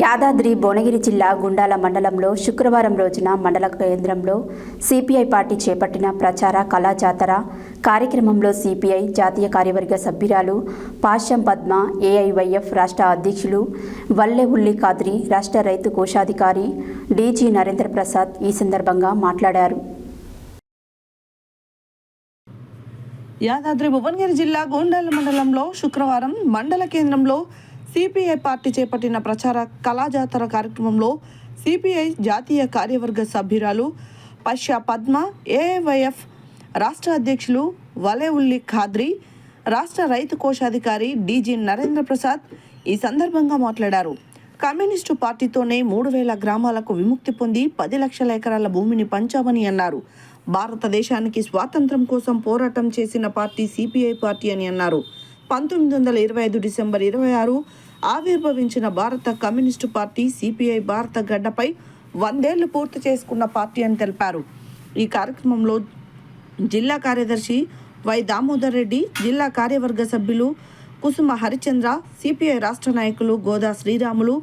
యాదాద్రి భువనగిరి జిల్లా గుండాల మండలంలో శుక్రవారం రోజున మండల కేంద్రంలో సిపిఐ పార్టీ చేపట్టిన ప్రచార కళా జాతర కార్యక్రమంలో సిపిఐ జాతీయ కార్యవర్గ సభ్యురాలు పాశ్యం పద్మ ఏఐవైఎఫ్ రాష్ట్ర అధ్యక్షులు వల్లె కాద్రి రాష్ట్ర రైతు కోశాధికారి డీజీ నరేంద్ర ప్రసాద్ ఈ సందర్భంగా మాట్లాడారు. యాదాద్రి భువనగిరి జిల్లా గోండాల మండలంలో శుక్రవారం మండల కేంద్రంలో సిపిఐ పార్టీ చేపట్టిన ప్రచార కళాజాతర కార్యక్రమంలో సిపిఐ జాతీయ కార్యవర్గ సభ్యురాలు పశ్య పద్మ ఏఐవైఎఫ్ రాష్ట్ర అధ్యక్షులు వలే ఉల్లి ఖాద్రి రాష్ట్ర రైతు కోశాధికారి డీజీ నరేంద్ర ప్రసాద్ ఈ సందర్భంగా మాట్లాడారు. కమ్యూనిస్టు పార్టీతోనే మూడు వేల గ్రామాలకు విముక్తి పొంది పది లక్షల ఎకరాల భూమిని పంచామని అన్నారు. భారతదేశానికి స్వాతంత్రం కోసం పోరాటం చేసిన పార్టీ సిపిఐ పార్టీ అని అన్నారు. పంతొమ్మిది వందల ఇరవై ఐదు డిసెంబర్ ఇరవై ఆరు ఆవిర్భవించిన భారత కమ్యూనిస్టు పార్టీ సిపిఐ భారత గడ్డపై వందేళ్ళు పూర్తి చేసుకున్న పార్టీ అని తెలిపారు. ఈ కార్యక్రమంలో జిల్లా కార్యదర్శి వై దామోదర్ రెడ్డి జిల్లా కార్యవర్గ సభ్యులు కుసుమ హరిచంద్ర సిపిఐ రాష్ట్ర నాయకులు గోదా శ్రీరాములు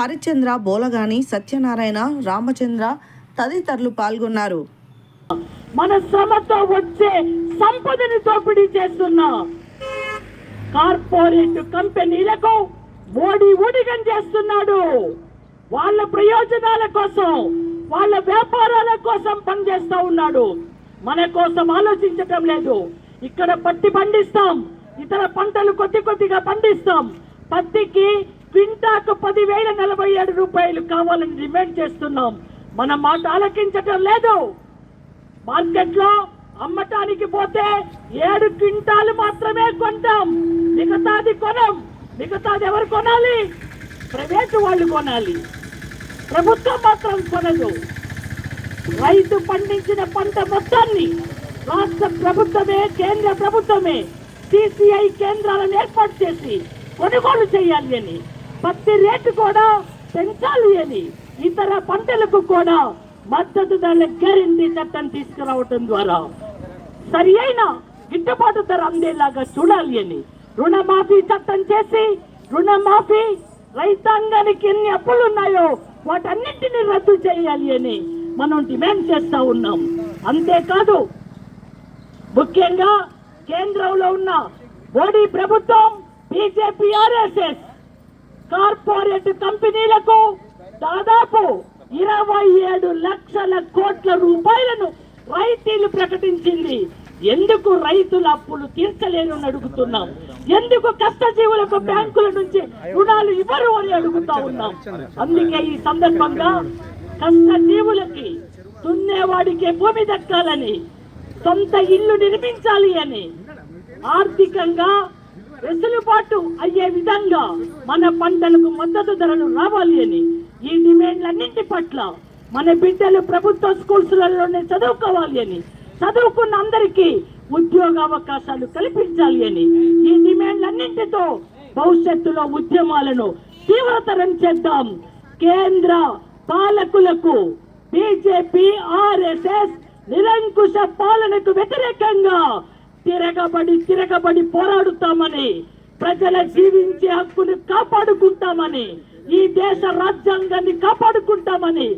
హరిచంద్ర బోలగాని సత్యనారాయణ రామచంద్ర తదితరులు పాల్గొన్నారు. మన శ్రమతో వచ్చే సంపదని దోపిడీ చేస్తున్న. కార్పొరేట్ కంపెనీలకు మోడీ ఊడిగం చేస్తున్నాడు. వాళ్ళ ప్రయోజనాల కోసం వాళ్ళ వ్యాపారాల కోసం పనిచేస్తా ఉన్నాడు. మన కోసం ఆలోచించటం లేదు. ఇక్కడ పత్తి పండిస్తాం ఇతర పంటలు కొద్ది కొద్దిగా పండిస్తాం. పత్తికి క్వింటాకు పదివేల నలభై ఏడు రూపాయలు కావాలని డిమాండ్ చేస్తున్నాం. మన మాట ఆలకించటం లేదు. మార్కెట్లో అమ్మటానికి పోతే ఏడు క్వింటాలు మాత్రమే కొంటాం. మిగతాది కొనం. మిగతాది ఎవరు కొనాలి? ప్రైవేటు వాళ్ళు కొనాలి. ప్రభుత్వం మాత్రం కొనదు. రైతు పండించిన పంట మొత్తాన్ని రాష్ట్ర ప్రభుత్వమే కేంద్ర ప్రభుత్వమే సిసిఐ కేంద్రాలను ఏర్పాటు చేసి కొనుగోలు చేయాలి అని పత్తి రేటు కూడా పెంచాలి అని ఇతర పంటలకు కూడా మద్దతు ధరల గ్యారంటీ చట్టం తీసుకురావటం ద్వారా సరి అయిన గిట్టుబాటు ధర అందేలాగా చూడాలి అని రుణమాఫీ చట్టం చేసి రుణమాఫీ రైతాంగానికి ఎన్ని అప్పులు ఉన్నాయో వాటన్నింటినీ రద్దు చేయాలి అని మనం డిమాండ్ చేస్తా ఉన్నాం. అంతేకాదు ముఖ్యంగా కేంద్రంలో ఉన్న మోడీ ప్రభుత్వం బీజేపీ ఆర్ఎస్ఎస్ కార్పొరేట్ కంపెనీలకు దాదాపు ఇరవై ఏడు లక్షల కోట్ల రూపాయలను రాయితీలు ప్రకటించింది. ఎందుకు రైతుల అప్పులు తీర్చలేరు అని అడుగుతున్నాం? ఎందుకు కష్టజీవులకు బ్యాంకుల నుంచి రుణాలు ఇవ్వరు అని అడుగుతా ఉన్నాం? అందుకే ఈ సందర్భంగా కష్టజీవులకి దున్నేవాడికే భూమి దక్కాలని సొంత ఇల్లు నిర్మించాలి అని ఆర్థికంగా వెసులుబాటు అయ్యే విధంగా మన పంటలకు మద్దతు ధరలు రావాలి అని ఈ డిమాండ్లన్నింటి పట్ల మన బిడ్డలు ప్రభుత్వ స్కూల్స్లలోనే చదువుకోవాలి అని చదువుకున్న అందరికీ ఉద్యోగ అవకాశాలు కల్పించాలి అని ఈ డిమాండ్లన్నింటితో భవిష్యత్తులో ఉద్యమాలను తీవ్రతరం చేద్దాం. కేంద్ర పాలకులకు బీజేపీ ఆర్ఎస్ఎస్ నిరంకుశ పాలనకు వ్యతిరేకంగా తిరగబడి తిరగబడి పోరాడుతామని ప్రజల జీవించే హక్కును కాపాడుకుంటామని ఈ దేశ రాజ్యాంగాన్ని కాపాడుకుంటామని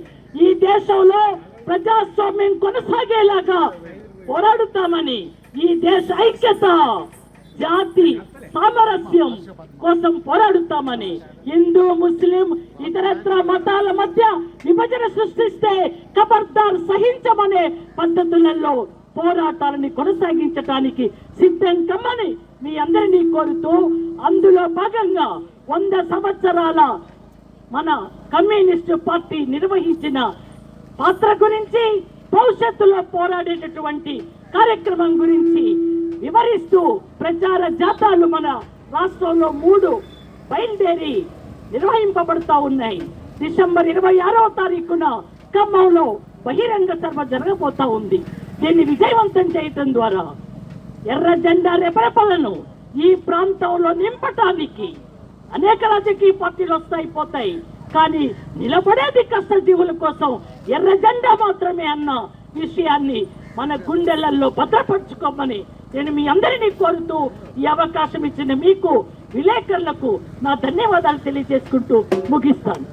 దేశంలో ప్రజాస్వామ్యం కొనసాగేలాగా పోరాడుతామని ఈ దేశ ఐక్యత జాతి సామరస్యం కోసం పోరాడుతామని హిందూ ముస్లిం ఇతరత్ర మతాల మధ్య విభజన సృష్టిస్తే ఖబర్దార్ సహించమనే పద్ధతులలో పోరాటాలని కొనసాగించటానికి సిద్ధం కమ్మని మీ అందరినీ కోరుతూ అందులో భాగంగా వంద సంవత్సరాల మన కమ్యూనిస్టు పార్టీ నిర్వహించిన పాత్ర గురించి భవిష్యత్తులో పోరాడేటటువంటి కార్యక్రమం గురించి వివరిస్తూ ప్రచార జాతాలు మన రాష్ట్రంలో మూడు బయలుదేరి నిర్వహింపబడుతూ ఉన్నాయి. డిసెంబర్ ఇరవై ఆరవ తారీఖున ఖమ్మంలో బహిరంగ సభ జరగబోతా ఉంది. దీన్ని విజయవంతం చేయటం ద్వారా ఎర్ర జెండా రెపరెపలను ఈ ప్రాంతంలో నింపటానికి అనేక రాజకీయ పార్టీలు వస్తాయి పోతాయి. కానీ నిలబడేది కష్టజీవుల కోసం ఎర్ర జెండా మాత్రమే అన్న విషయాన్ని మన గుండెలలో భద్రపరచుకోమని నేను మీ అందరినీ కోరుతూ ఈ అవకాశం ఇచ్చిన మీకు విలేకరులకు నా ధన్యవాదాలు తెలియజేసుకుంటూ ముగిస్తాను.